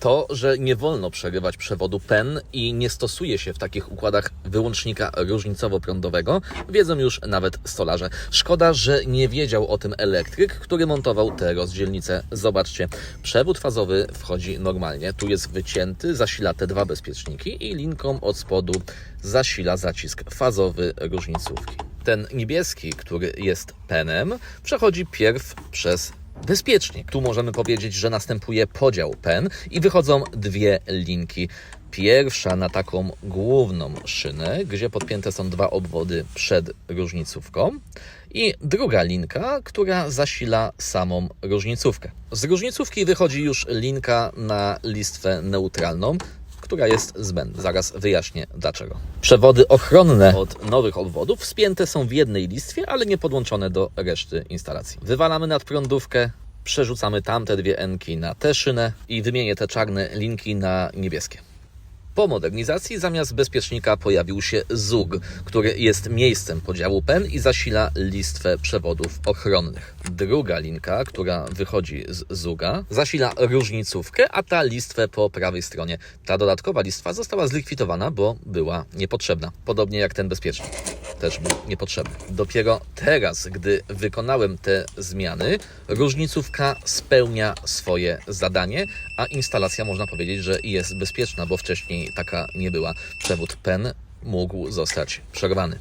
To, że nie wolno przerywać przewodu PEN i nie stosuje się w takich układach wyłącznika różnicowo-prądowego, wiedzą już nawet stolarze. Szkoda, że nie wiedział o tym elektryk, który montował te rozdzielnice. Zobaczcie, przewód fazowy wchodzi normalnie. Tu jest wycięty, zasila te dwa bezpieczniki i linką od spodu zasila zacisk fazowy różnicówki. Ten niebieski, który jest penem, przechodzi pierw przez bezpiecznik. Tu możemy powiedzieć, że następuje podział pen i wychodzą dwie linki. Pierwsza na taką główną szynę, gdzie podpięte są dwa obwody przed różnicówką i druga linka, która zasila samą różnicówkę. Z różnicówki wychodzi już linka na listwę neutralną, która jest zbędna. Zaraz wyjaśnię dlaczego. Przewody ochronne od nowych obwodów spięte są w jednej listwie, ale nie podłączone do reszty instalacji. Wywalamy nadprądówkę, przerzucamy tamte dwie enki na tę szynę i wymienię te czarne linki na niebieskie. Po modernizacji zamiast bezpiecznika pojawił się ZUG, który jest miejscem podziału PEN i zasila listwę przewodów ochronnych. Druga linka, która wychodzi z ZUGa, zasila różnicówkę, a ta listwę po prawej stronie. Ta dodatkowa listwa została zlikwidowana, bo była niepotrzebna. Podobnie jak ten bezpiecznik. Też był niepotrzebny. Dopiero teraz, gdy wykonałem te zmiany, różnicówka spełnia swoje zadanie, a instalacja można powiedzieć, że jest bezpieczna, bo wcześniej taka nie była. Przewód PEN mógł zostać przerwany.